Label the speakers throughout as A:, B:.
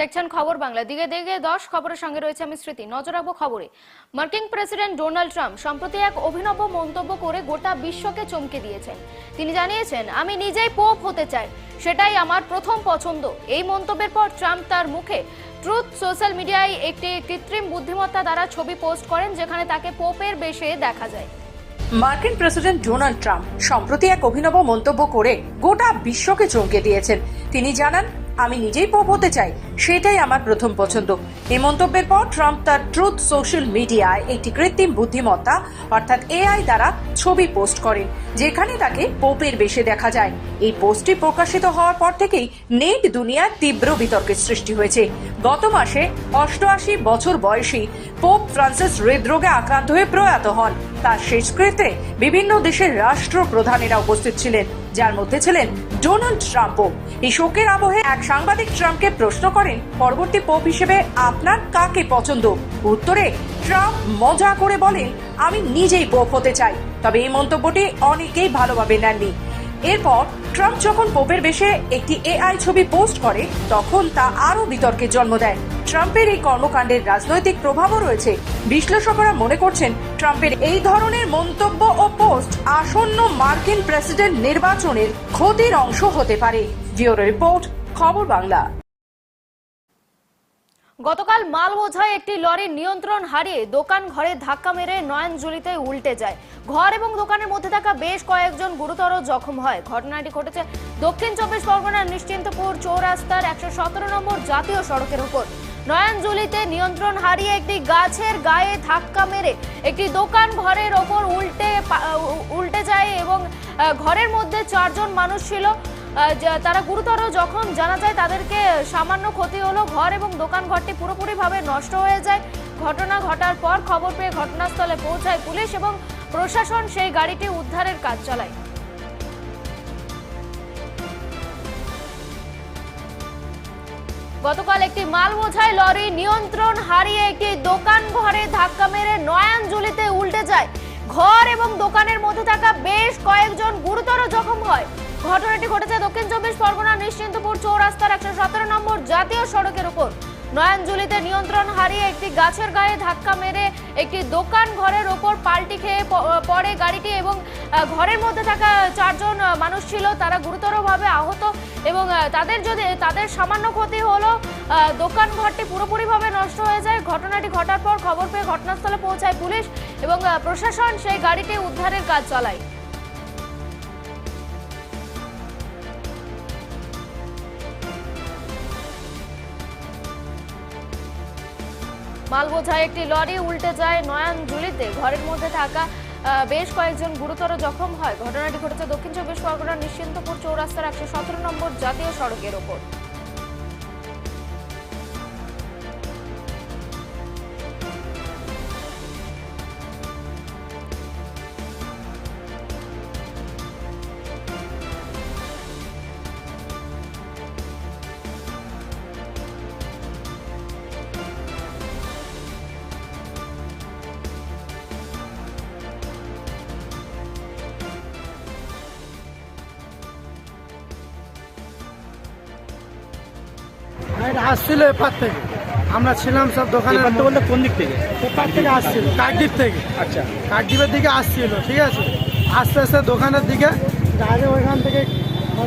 A: দেখছেন খবর বাংলা। দিকে দিকে দশ খবরের সঙ্গে রয়েছে আমি স্মৃতি। নজর রাখব খবরে। মার্কিন প্রেসিডেন্ট ডোনাল্ড ট্রাম্প সম্প্রতি এক অভিনব মন্তব্য করে গোটা বিশ্বকে চমকে দিয়েছেন। তিনি জানিয়েছেন, আমি নিজেই পোপ হতে চাই। সেটাই আমার প্রথম পছন্দ। এই মন্তব্যের পর ট্রাম্প তার মুখে ট্রুথ সোশ্যাল মিডিয়ায় একটি কৃত্রিম বুদ্ধিমত্তা দ্বারা ছবি পোস্ট করেন, যেখানে তাকে পোপের বেশে দেখা যায়।
B: মার্কিন প্রেসিডেন্ট ডোনাল্ড ট্রাম্প সম্প্রতি এক অভিনব মন্তব্য করে গোটা বিশ্বকে চমকে দিয়েছেন। তিনি জানান আমি নিজেই পোপ হতে চাই, সেটাই আমার প্রথম পছন্দ। এই মন্তব্যের পর ট্রাম্প তার ট্রুথ সোশ্যাল মিডিয়ায় একটি কৃত্রিম বুদ্ধিমত্তা, অর্থাৎ এআই দ্বারা ছবি পোস্ট করেন, যেখানে তাকে পোপের বেশে দেখা যায়। এই পোস্টটি প্রকাশিত হওয়ার পর থেকেই নেট দুনিয়ায় তীব্র বিতর্কের সৃষ্টি হয়েছে। গত মাসে অষ্টআশি বছর বয়সী পোপ ফ্রান্সিস হৃদরোগে আক্রান্ত হয়ে প্রয়াত হন। তার শেষকৃত্যে বিভিন্ন দেশের রাষ্ট্রপ্রধানেরা উপস্থিত ছিলেন। যার মধ্যে ছিলেন ডোনাল্ড ট্রাম্পও। এই শোকের আবহে এক সাংবাদিক ট্রাম্পকে প্রশ্ন করেন, পরবর্তী পোপ হিসেবে আপনার কাকে পছন্দ? উত্তরে, ট্রাম্প মজা করে বলেন, আমি নিজেই পোপ হতে চাই। তবে এই মন্তব্যটি অনেকেই ভালোভাবে নেননি। এরপর ট্রাম্প যখন পোপের বেশে একটি এআই ছবি পোস্ট করে, তখন তা আরও বিতর্কের জন্ম দেয়। ট্রাম্পের এই কর্মকাণ্ডের রাজনৈতিক প্রভাবও রয়েছে। বিশ্লেষকরা মনে করছেন, ট্রাম্পের এই ধরনের মন্তব্য ও পোস্ট আসন্ন মার্কিন প্রেসিডেন্ট নির্বাচনের ক্ষতির অংশ হতে পারে। জিওর রিপোর্ট, খবর বাংলা।
A: গতকাল মাল বোঝায় একটি লরির নিয়ন্ত্রণ হারিয়ে দোকান ঘরে ধাক্কা মেরে নয়নজুলিতে উল্টে যায়। ঘর এবং দোকানের মধ্যে থাকা বেশ কয়েকজন গুরুতর জখম হয়। ঘটনাটি ঘটেছে দক্ষিণ চব্বিশ পরগনার নিশ্চিন্তপুর চৌরাস্তার একশো সতেরো নম্বর জাতীয় সড়কের উপর। নয়নজুলিতে নিয়ন্ত্রণ হারিয়ে একটি গাছের গায়ে ধাক্কা মেরে একটি দোকান ঘরের ওপর উল্টে উল্টে যায় এবং ঘরের মধ্যে চারজন মানুষ ছিল। তারা গুরুতর যখন জানা যায় তাদেরকে সামান্য ক্ষতি হলো ঘর এবং দোকান ঘরটি পুরোপুরিভাবে নষ্ট হয়ে যায়। ঘটনা ঘটার পর খবর পেয়ে ঘটনাস্থলে পৌঁছায় পুলিশ এবং প্রশাসন সেই গাড়িটি উদ্ধারের কাজ চালায়। গতকাল একটি মাল বোঝাই লরি নিয়ন্ত্রণ হারিয়ে একটি দোকান ঘরে ধাক্কা মেরে নয়ানজুলিতে উল্টে যায়। ঘর এবং দোকানের মধ্যে থাকা বেশ কয়েকজন গুরুতর জখম হয়। ঘটনাটি ঘটেছে দক্ষিণ চব্বিশ পরগনা নিশ্চিন্তপুর চৌরাস্তার একশো সতেরো নম্বর জাতীয় সড়কের উপর। নয়ানজুলিতে নিয়ন্ত্রণ হারিয়ে একটি গাছের গায়ে ধাক্কা মেরে একটি দোকান ঘরের ওপর পাল্টি খেয়ে প- পড়ে গাড়িটি এবং ঘরের মধ্যে থাকা চারজন মানুষ ছিল। তারা গুরুতরভাবে আহত এবং তাদের যদি, তাদের সামান্য ক্ষতি হলো দোকান ঘরটি পুরোপুরিভাবে নষ্ট হয়ে যায়। ঘটনাটি ঘটার পর খবর পেয়ে ঘটনাস্থলে পৌঁছায় পুলিশ এবং প্রশাসন সেই গাড়িটি উদ্ধারের কাজ চালায়। মালবোঝায় একটি লরি উল্টে যায় নয়ানজুলিতে ঘরের মধ্যে থাকা বেশ কয়েকজন গুরুতর জখম হয়। ঘটনাটি ঘটেছে দক্ষিণ চব্বিশ পরগনার নিশ্চিন্তপুর চৌরাস্তার একশো সতেরো নম্বর জাতীয় সড়কের ওপর।
C: এটা আসছিল এপার থেকে। আমরা ছিলাম সব
D: ব্যাপারটা বলতে কোন দিক থেকে?
C: এপার থেকে আসছিল। কাকদ্বীপ থেকে।
D: আচ্ছা।
C: কাকদ্বীপের দিকে আসছিল ঠিক আছে? আস্তে আস্তে দোকানের দিকে ডাইরেক্ট ওইখান থেকে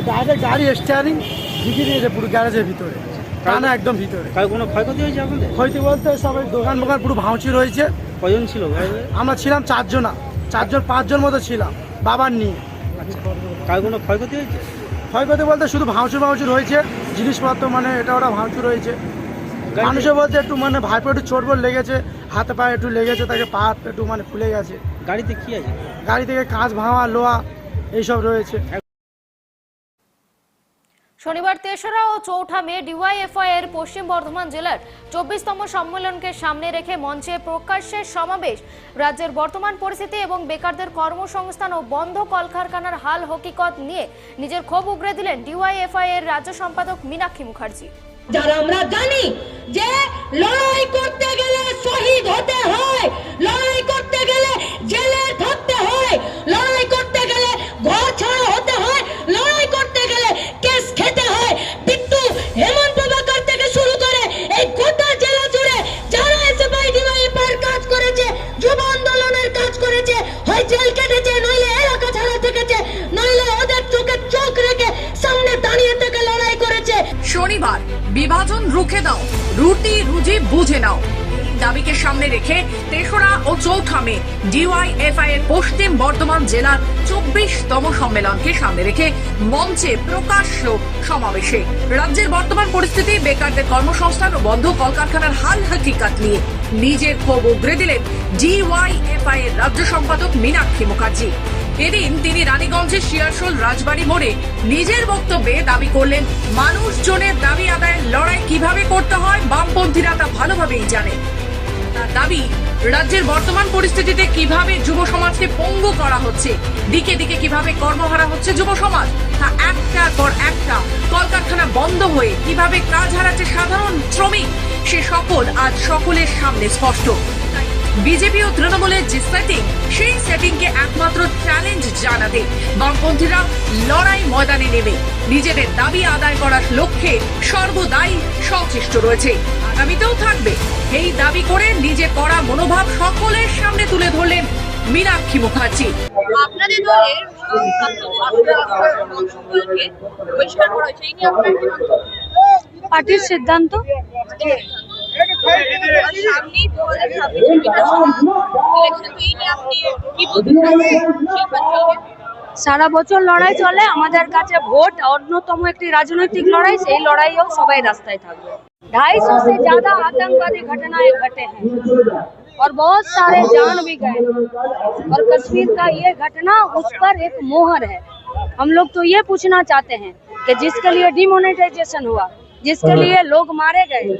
C: ডাইরেক্ট গাড়ি স্টিয়ারিং ঢুকিয়ে দিয়েছে পুরো গ্যারেজের ভিতরে। টানা একদম ভিতরে।
D: কোনো ক্ষয়ক্ষতি হয়েছে আপনাদের?
C: হইতে বলতে সবাই দোকান দোকান পুরো ভাঙচি রয়েছে
D: কজন ছিল?
C: আমরা ছিলাম চারজনা। চারজন পাঁচজন মতো ছিলাম বাবার নিয়ে।
D: আচ্ছা। কার কোনো ক্ষয়ক্ষতি হয়েছে?
C: ক্ষয়ক্ষতি বলতে শুধু ভাঙচুর ভাঙচুর হয়েছে জিনিসপত্র মানে এটা ওটা ভাঙচুর হয়েছে।
D: মানুষের
C: মানুষে বলতে একটু মানে ভাইপো একটু চোট বোট লেগেছে হাতে পায়ে একটু লেগেছে তাকে পা একটু মানে ফুলে গেছে।
D: গাড়িতে কি আছে?
C: গাড়ি থেকে কাঁচ ভাঙা লোহা এইসব রয়েছে।
A: শনিবার তেসরা ও চৌঠা মে ডিওয়াইএফআই এর পশ্চিম বর্ধমান জেলার চব্বিশতম সম্মেলনকে সামনে রেখে মঞ্চে প্রকাশ্যের সমাবেশ। রাজ্যের বর্তমান পরিস্থিতি এবং বেকারদের কর্মসংস্থান ও বন্ধ কলকারখানার হাল হকিকত নিয়ে নিজের ক্ষোভ উগরে দিলেন ডিওয়াইএফআই এর রাজ্য সম্পাদক মীনাক্ষী মুখার্জি।
E: যারা আমরা জানি যে লড়াই করতে গেলে শহীদ হতে হয়।
B: ডিওয়াইএফআই পশ্চিম বর্ধমান জেলার চব্বিশতম সম্মেলনকে সামনে রেখে মঞ্চে প্রকাশ্য সমাবেশে। রাজ্যের বর্তমান পরিস্থিতি, বেকারদের কর্মসংস্থান ও বন্ধ কলকারখানার হাল হাকিকাত নিয়ে নিজের ক্ষোভ উগরে দিলেন ডিওয়াইএফআই এর রাজ্য সম্পাদক মীনাক্ষী মুখার্জি। এদিন তিনি রানীগঞ্জের শিয়ারশোল রাজবাড়ি মোড়ে নিজের বক্তব্যে দাবি করলেন, মানুষজনের দাবি আদায়ের লড়াই কীভাবে করতে হয়, বামপন্থীরা তা ভালোভাবেই জানে। তার দাবি রাজ্যের বর্তমান পরিস্থিতিতে কীভাবে যুব সমাজকে পঙ্গু করা হচ্ছে? দিকে দিকে কীভাবে কর্মহারা হচ্ছে যুব সমাজ? তা একটা পর একটা কলকারখানা বন্ধ হয়ে কীভাবে কাজ হারাচ্ছে সাধারণ শ্রমিক? সে সকল আজ সকলের সামনে স্পষ্ট। বিজেপি ও তৃণমূলের যে সেটিং সেই সেটিংকে একমাত্র চ্যালেঞ্জ জানাতে বামপন্থীরা লড়াই ময়দানে নেবে নিজেদের দাবি আদায় করার লক্ষ্যে সর্বদাই সচেষ্ট রয়েছে। আগামীতেও থাকবে। এই দাবি করে নিজে করা মনোভাব সকলের সামনে তুলে ধরলেন মীনাক্ষী মুখার্জি।
F: আপনাদের দলের করা হয়েছে?
E: পার্টির সিদ্ধান্ত?
F: আর সামনেই দু হাজার ছাব্বিশের বিধানসভা ইলেকশন তো এই নিয়ে আপনি কি বলতে চাইছেন শিল্পাঞ্চলকে
E: সারা বছর লড়াই চলে আমাদের কাছে ভোট অন্যতম একটি রাজনৈতিক লড়াই সেই লড়াইও সবাই রাস্তায় থাকবে ढाई सौ से ज्यादा आतंकवादी घटनाएं घटे हैं और बहुत सारे जान भी गए और कश्मीर का ये घटना उस पर एक मोहर है हम लोग तो ये पूछना चाहते हैं कि जिसके लिए डिमोनेटाइजेशन हुआ जिसके लिए लोग मारे गए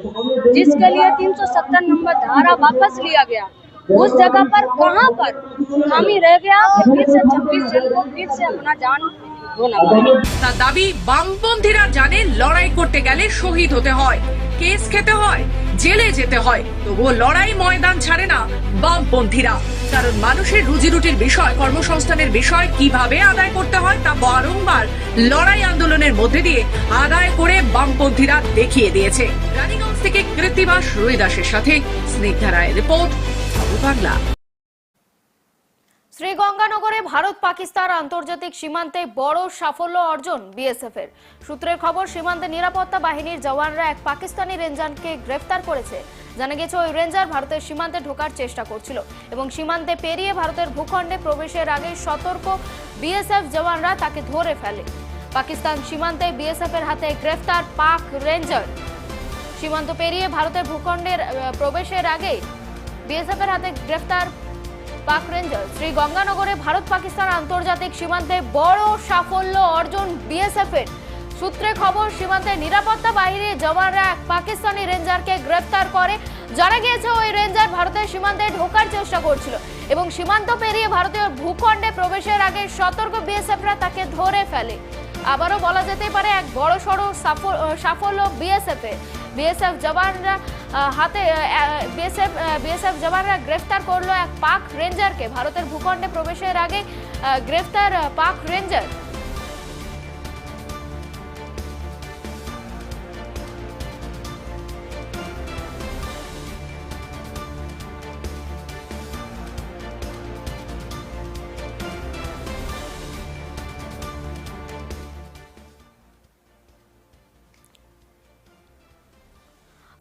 E: जिसके लिए 370 नंबर धारा वापस लिया गया उस जगह पर कहाँ पर हम ही रह गया? कि फिर से छब्बीस जन को फिर से अपना जान
B: তার দাবি বামপন্থীরা জানে লড়াই করতে গেলে শহীদ হতে হয় কেস খেতে হয় জেলে যেতে হয় তবুও লড়াই ময়দান ছাড়ে না বামপন্থীরা। কারণ মানুষের রুজি রুটির বিষয় কর্মসংস্থানের বিষয় কীভাবে আদায় করতে হয় তা বারংবার লড়াই আন্দোলনের মধ্যে দিয়ে আদায় করে বামপন্থীরা দেখিয়ে দিয়েছে। রানীগঞ্জ থেকে কৃত্তিবাস রুইদাসের সাথে স্নিগ্ধা রায়ের রিপোর্ট বাংলা।
A: শ্রীগঙ্গানগরে ভারত পাকিস্তান আন্তর্জাতিক সীমান্তে বড় সাফল্য অর্জন বিএসএফ এর সূত্রের খবর, সীমান্তে নিরাপত্তা বাহিনীর জওয়ানরা এক পাকিস্তানি রেঞ্জারকে গ্রেফতার করেছে। জানা গেছে, ওই রেঞ্জার ভারতের সীমান্তে ঢোকার চেষ্টা করছিল এবং সীমান্তে পেরিয়ে ভারতের ভূখণ্ডে প্রবেশের আগে সতর্ক বিএসএফ জওয়ানরা তাকে ধরে ফেলে। পাকিস্তান সীমান্তে বিএসএফ এর হাতে গ্রেফতার পাক রেঞ্জার সীমান্ত পেরিয়ে ভারতের ভূখণ্ডের প্রবেশের আগে বিএসএফ এর হাতে গ্রেফতার পাক রেঞ্জার শ্রী গঙ্গানগরে ভারত পাকিস্তান আন্তর্জাতিক সীমান্তে বড় সাফল্য অর্জন বিএসএফ এর সূত্রে খবর সীমান্তে নিরাপত্তা বাহিনীর জওয়ানরা এক পাকিস্তানি রেঞ্জারকে গ্রেফতার করে। জানা গিয়েছে, ওই রেঞ্জার ভারতের সীমান্তে ঢোকার চেষ্টা করছিল এবং সীমান্ত পেরিয়ে ভারতীয় ভূখণ্ডে প্রবেশের আগে সতর্ক বিএসএফরা তাকে ধরে ফেলে। আবারও বলা যেতে পারে এক বড় সড়ো সাফল্য বিএসএফ। বিএসএফ জওয়ানরা হাতে বিএসএফ বিএসএফ জওয়ানরা গ্রেফতার করল এক পাক রেঞ্জারকে। ভারতের ভূখণ্ডে প্রবেশের আগে গ্রেফতার পাক রেঞ্জার।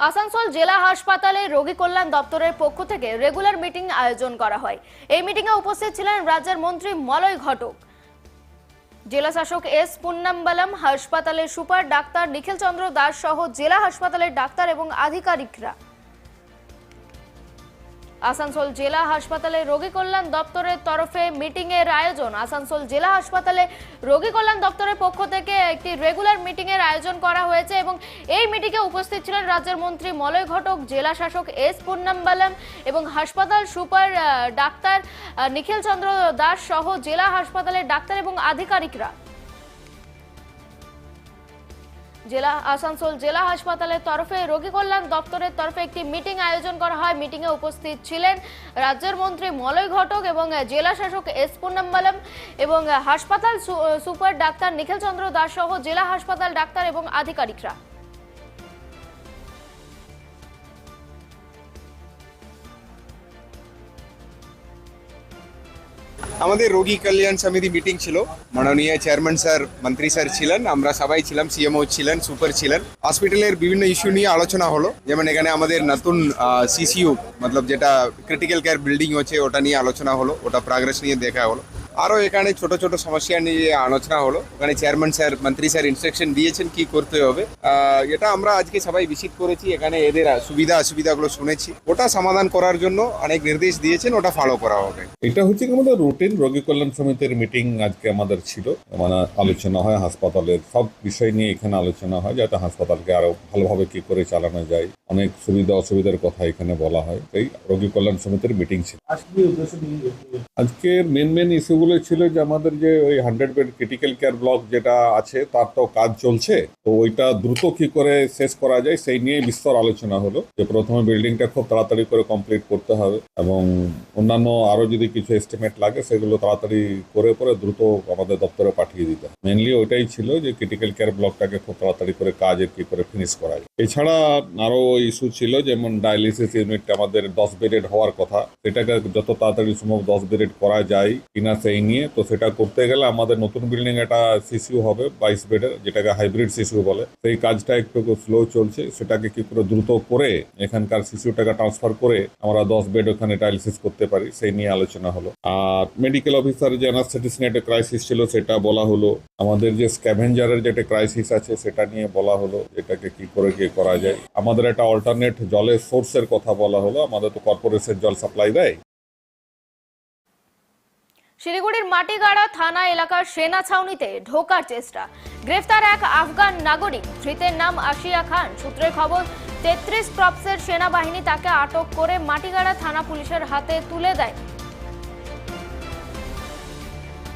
A: আসানসোল জেলা হাসপাতালে রোগী কল্যাণ দপ্তরের পক্ষ থেকে রেগুলার মিটিং আয়োজন করা হয়। এই মিটিংয়ে উপস্থিত ছিলেন রাজ্যের মন্ত্রী মলয় ঘটক। জেলা শাসক এস পুন্নাম্বালাম, হাসপাতালের সুপার ডাক্তার নিখিল চন্দ্র দাস সহ জেলা হাসপাতালের ডাক্তার এবং আধিকারিকরা। আসানসোল জেলা হাসপাতালে রোগী কল্যাণ দপ্তরের তরফে মিটিং এর আয়োজন। আসানসোল জেলা হাসপাতালে রোগী কল্যাণ দপ্তরের পক্ষ থেকে একটি রেগুলার মিটিং এর আয়োজন করা হয়েছে এবং এই মিটিংয়ে উপস্থিত ছিলেন রাজ্যের মন্ত্রী মলয় ঘটক, জেলা শাসক এস পুন্নাম্বালাম এবং হাসপাতাল সুপার ডাক্তার নিখিল চন্দ্র দাস সহ জেলা হাসপাতালের ডাক্তার এবং আধিকারিকরা। জেলা আসানসোল জেলা হাসপাতালের তরফে রোগী কল্যাণ দপ্তরের তরফে একটি মিটিং আয়োজন করা হয়। মিটিংয়ে উপস্থিত ছিলেন রাজ্যের মন্ত্রী মলয় ঘটক এবং জেলা শাসক এস পুন্নাম্বালম এবং হাসপাতাল সুপার ডাক্তার নিখিল চন্দ্র দাস সহ জেলা হাসপাতাল ডাক্তার এবং আধিকারিকরা।
G: আমাদের রোগী কল্যাণ সমিতি মিটিং ছিল। মাননীয় চেয়ারম্যান স্যার মন্ত্রী স্যার ছিলেন, আমরা সবাই ছিলাম সিএমও ছিলেন সুপার ছিলেন। হসপিটালের বিভিন্ন ইস্যু নিয়ে আলোচনা হলো। যেমন এখানে আমাদের নতুন সিসিউ মতলব যেটা ক্রিটিক্যাল কেয়ার বিল্ডিং হচ্ছে, ওটা নিয়ে আলোচনা হলো, ওটা প্রাগ্রেস নিয়ে দেখা হলো। আরও এখানে ছোট ছোট সমস্যা নিয়ে আলোচনা হলো। ওখানে চেয়ারম্যান স্যার মন্ত্রী স্যার ইনস্ট্রাকশন দিয়েছেন কি করতে হবে। এটা আমরা আজকে সবাই ভিজিট করেছি এখানে এদের সুবিধা অসুবিধাগুলো শুনেছি। ওটা সমাধান করার জন্য অনেক নির্দেশ দিয়েছেন ওটা ফলো করা হবে।
H: এটা হচ্ছে কি আমাদের রুটিন রোগী কল্যাণ সমিতির মিটিং আজকে আমাদের ছিল। মানে আলোচনা হয় হাসপাতালের সব বিষয় নিয়ে এখানে আলোচনা হয় যাতে হাসপাতালকে আরও ভালোভাবে কি করে চালানো যায়। অনেক সুবিধা অসুবিধার কথা এখানে বলা হয়। এই রোগী কল্যাণ সমিতির মিটিং ছিল। আজকে মেন মেন ইস্যুগুলো ছিল যে আমাদের যে ওই hundred bed critical care block যেটা আছে, তার তো কাজ চলছে। তো ওইটা দ্রুত কি করে শেষ করা যায়, সেই নিয়ে বিস্তর আলোচনা হলো যে প্রথমে বিল্ডিংটা খুব তাড়াতাড়ি করে কমপ্লিট করতে হবে এবং অন্যান্য আরও যদি কিছু এস্টিমেট লাগে, সেগুলো তাড়াতাড়ি করে করে দ্রুত আমাদের দপ্তরে পাঠিয়ে দিতে হবে। মেনলি ওইটাই ছিল যে ক্রিটিক্যাল কেয়ার ব্লকটাকে খুব তাড়াতাড়ি করে কাজের কি করে ফিনিশ করা যায়। এছাড়া আরও ইস্যু ছিল, যেমন ডায়ালিসিস ইউনিট আমাদের দশ বেডেড হওয়ার কথা। সেটাকে যত তাড়াতাড়ি সম্ভব দশ বেডেড করা যায়। কিনা সেই নিয়ে, তো সেটা করতে গেলে আমাদের নতুন বিল্ডিং একটা সিসিউ হবে বাইশ বেডের যেটাকে হাইব্রিড সিসিউ বলে। সেই কাজটা একটু স্লো চলছে, সেটাকে কি করে দ্রুত করে, এখানকার সিসিউটাকে ট্রান্সফার করে আমরা দশ বেড ওখানে ডায়ালিসিস করতে পারি, সেই নিয়ে আলোচনা হলো। আর মেডিকেল অফিসার যে অ্যানাস্থেটিস একটা ক্রাইসিস ছিল, সেটা বলা হলো। আমাদের যে স্ক্যাভেঞ্জারের যে একটা ক্রাইসিস আছে, সেটা নিয়ে বলা হলো, এটাকে কি করে কি করা যায়। আমাদের একটা অল্টারনেট জলের সোর্সের কথা বলা হলো, আমাদের তো কর্পোরেশন জল সাপ্লাই দেয়।
A: শিলিগুড়ির মাটিগাড়া থানা এলাকার সেনা ছাউনিতে ঢোকার চেষ্টা। গ্রেফতার এক আফগান নাগরিক, ধৃতের নাম আশিয়া খান। সূত্রের খবর, তেত্রিশ ক্রপসের সেনাবাহিনী তাকে আটক করে মাটিগাড়া থানা পুলিশের হাতে তুলে দেয়।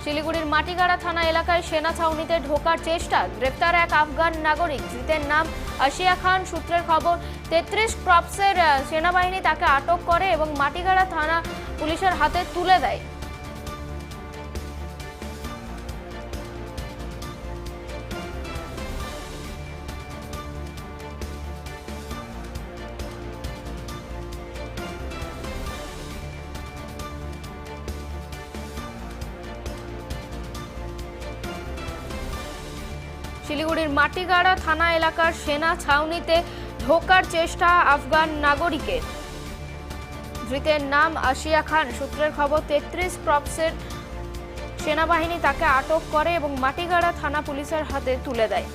A: শিলিগুড়ির মাটিগাড়া থানা এলাকায় সেনা ছাউনিতে ঢোকার চেষ্টা। গ্রেফতার এক আফগান নাগরিক, ধৃতের নাম আশিয়া খান। সূত্রের খবর, তেত্রিশ ক্রপসের সেনাবাহিনী তাকে আটক করে এবং মাটিগাড়া থানা পুলিশের হাতে তুলে দেয়। শিলিগুড়ির মাটিগাড়া থানা এলাকার সেনা ছাউনিতে ঢোকার চেষ্টা আফগান নাগরিকের। ধৃতের নাম আশিয়া খান। সূত্রের খবর, তেত্রিশ ক্রপসের সেনাবাহিনী তাকে আটক করে এবং মাটিগাড়া থানা পুলিশের হাতে তুলে দেয়।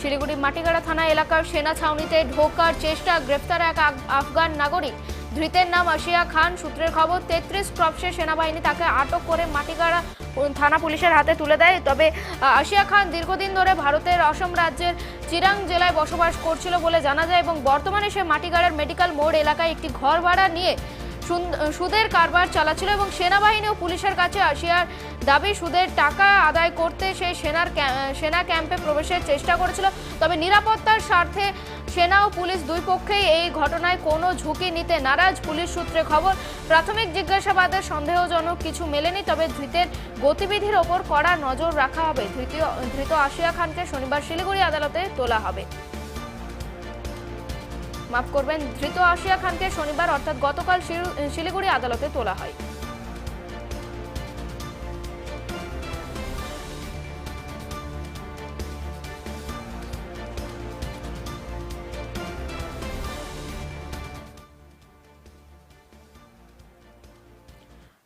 A: শিলিগুড়ি মাটিগাড়া থানা এলাকার সেনা ছাউনিতে ঢোকার চেষ্টা, গ্রেফতার এক আফগান নাগরিক। ধৃতের নাম আশিয়া খান। সূত্রের খবর, তেত্রিশ ক্রপসের সেনাবাহিনী তাকে আটক করে মাটিগাড়া থানা পুলিশের হাতে তুলে দেয়। তবে আশিয়া খান দীর্ঘদিন ধরে ভারতের অসম রাজ্যের চিরাং জেলায় বসবাস করছিল বলে জানা যায় এবং বর্তমানে সে মাটিগাড়ার মেডিকেল মোড় এলাকায় একটি ঘর ভাড়া নিয়ে সুদের কারবার চালাচ্ছিল এবং সেনাবাহিনী ও পুলিশের কাছে আসিয়ার দাবি, সুদের টাকা আদায় করতে সে সেনার সেনা ক্যাম্পে প্রবেশের চেষ্টা করেছিল। তবে নিরাপত্তার স্বার্থে সেনা ও পুলিশ দুই পক্ষেই এই ঘটনায় কোনো ঝুঁকি নিতে নারাজ পুলিশ সূত্রে খবর। প্রাথমিক জিজ্ঞাসাবাদে সন্দেহজনক কিছু মেলেনি, তবে ধৃতের গতিবিধির ওপর কড়া নজর রাখা হবে। ধৃত ধৃত আশিয়া খানকে শনিবার শিলিগুড়ি আদালতে তোলা হবে। মাফ করবেন, ধৃত আশিয়া খানকে শনিবার অর্থাৎ গতকাল শিল- শিলিগুড়ি আদালতে তোলা হয়।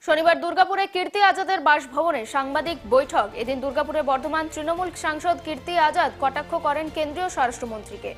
A: শনিবার দুর্গাপুরে কীর্তি আজাদের বাসভবনে সাংবাদিক বৈঠক। এদিন দুর্গাপুরে বর্ধমান তৃণমূল সাংসদ কীর্তি আজাদ কটাক্ষ করেন কেন্দ্রীয় স্বরাষ্ট্রমন্ত্রীকে।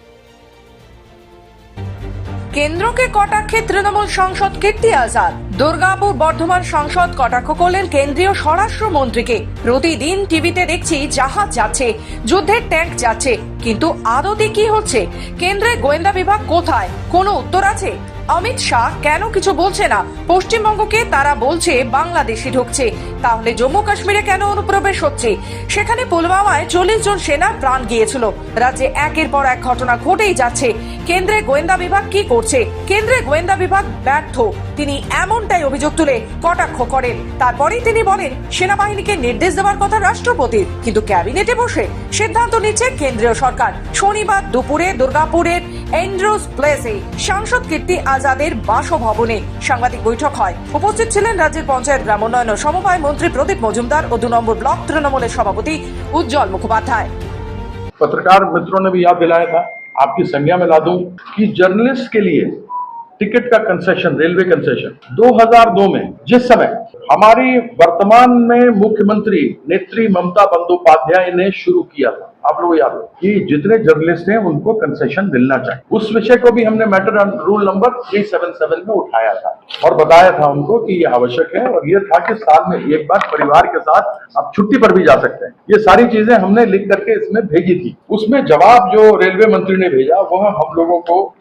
B: কেন্দ্রকে কটাক্ষে তৃণমূল সাংসদ কীর্তি আজাদ। দুর্গাপুর বর্ধমান সংসদ কটাক্ষ করলেন কেন্দ্রীয় স্বরাষ্ট্রমন্ত্রীকে। প্রতিদিন টিভিতে দেখছি জাহাজ যাচ্ছে, যুদ্ধের ট্যাঙ্ক যাচ্ছে, কিন্তু আদতে কি হচ্ছে? কেন্দ্রে গোয়েন্দা বিভাগ কোথায়? কোনো উত্তর আছে? অমিত শাহ কেন কিছু বলছে না? পশ্চিমবঙ্গকে তারা বলছে বাংলাদেশি ঢুকছে। তাহলে জম্মু কাশ্মীরে কেন অনুপ্রবেশ হচ্ছে? সেখানে পুলওয়ামায় চল্লিশ জন সেনা প্রাণ গিয়েছিল। রাজ্যে একের পর এক ঘটনা ঘটেই যাচ্ছে। কেন্দ্রে গোয়েন্দা বিভাগ কি করছে? কেন্দ্রের গোয়েন্দা বিভাগ ব্যর্থ। তিনি এমনটাই অভিযোগ তুলে কটাক্ষ করেন। তারপরেই তিনি বলেন, সেনাবাহিনীকে নির্দেশ দেওয়ার কথা রাষ্ট্রপতির কিন্তু ক্যাবিনেটে বসে সিদ্ধান্ত নিচ্ছে কেন্দ্রীয় সরকার। শনিবার দুপুরে দুর্গাপুরের এন্ড্রোস প্লেসে সাংসদ কীর্তি আজাদের বাসভবনে সাংবাদিক বৈঠক হয় উপস্থিত ছিলেন রাজ্যের পঞ্চায়েত গ্রামোন্নয়ন ও সমবায় মন্ত্রী প্রদীপ মজুমদার ও দু নম্বর ব্লক তৃণমূলের সভাপতি উজ্জ্বল মুখোপাধ্যায়
I: पत्रकार मित्रों ने भी याद दिलाया था आपकी संज्ञा में ला दूं कि जर्नलिस्ट के लिए टिकट का कंसेशन रेलवे कंसेशन 2002 में जिस समय हमारी वर्तमान में मुख्यमंत्री नेत्री ममता बंदोपाध्याय ने शुरू किया था आप लोग याद हो कि जितने जर्नलिस्ट हैं, उनको कंसेशन मिलना चाहिए। उस विषय को भी हमने मैटर रूल नंबर 377 में उठाया था और बताया था उनको कि ये आवश्यक है और ये था कि साल में एक बार परिवार के साथ आप छुट्टी पर भी जा सकते हैं। ये सारी चीज़ें हमने लिख करके इसमें भेजी थी। उसमें जवाब जो रेलवे मंत्री ने भेजा, वह हम लोगों को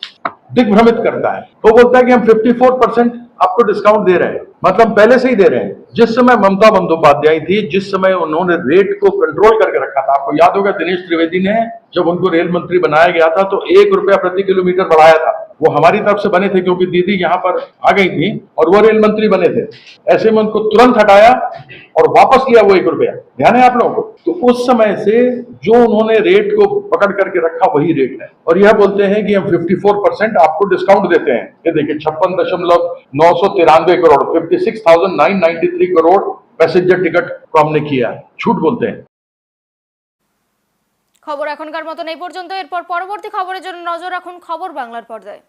I: दिग्भ्रमित करता है। वो बोलता है कि हम 54 परसेंट आपको डिस्काउंट दे रहे हैं। मतलब पहले से ही दे रहे हैं। जिस समय ममता बंदोपाध्याय थी, जिस समय उन्होंने रेट को कंट्रोल करके रखा था। आपको याद होगा, दिनेश त्रिवेदी ने जब उनको रेल मंत्री बनाया गया था तो एक रुपया प्रति किलोमीटर बढ़ाया था। वो हमारी तरफ से बने थे क्योंकि दीदी यहाँ पर आ गई थी और वो रेल मंत्री बने थे ऐसे में उनको तुरंत हटाया और वापस लिया वो एक रुपया ध्यान है आप लोगों को तो उस समय से जो उन्होंने रेट को पकड़ करके रखा वही रेट है और यह बोलते हैं कि हम 54 परसेंट आपको डिस्काउंट देते हैं ये देखिए छप्पन दशमलव नौ सौ तिरानवे crore fifty six thousand nine ninety three crore passenger ticket को हमने किया है झूठ बोलते हैं
A: খবর এখনকার মতন এই পর্যন্ত এরপর পরবর্তী খবরের জন্য নজর রাখুন খবর বাংলার পর্দায়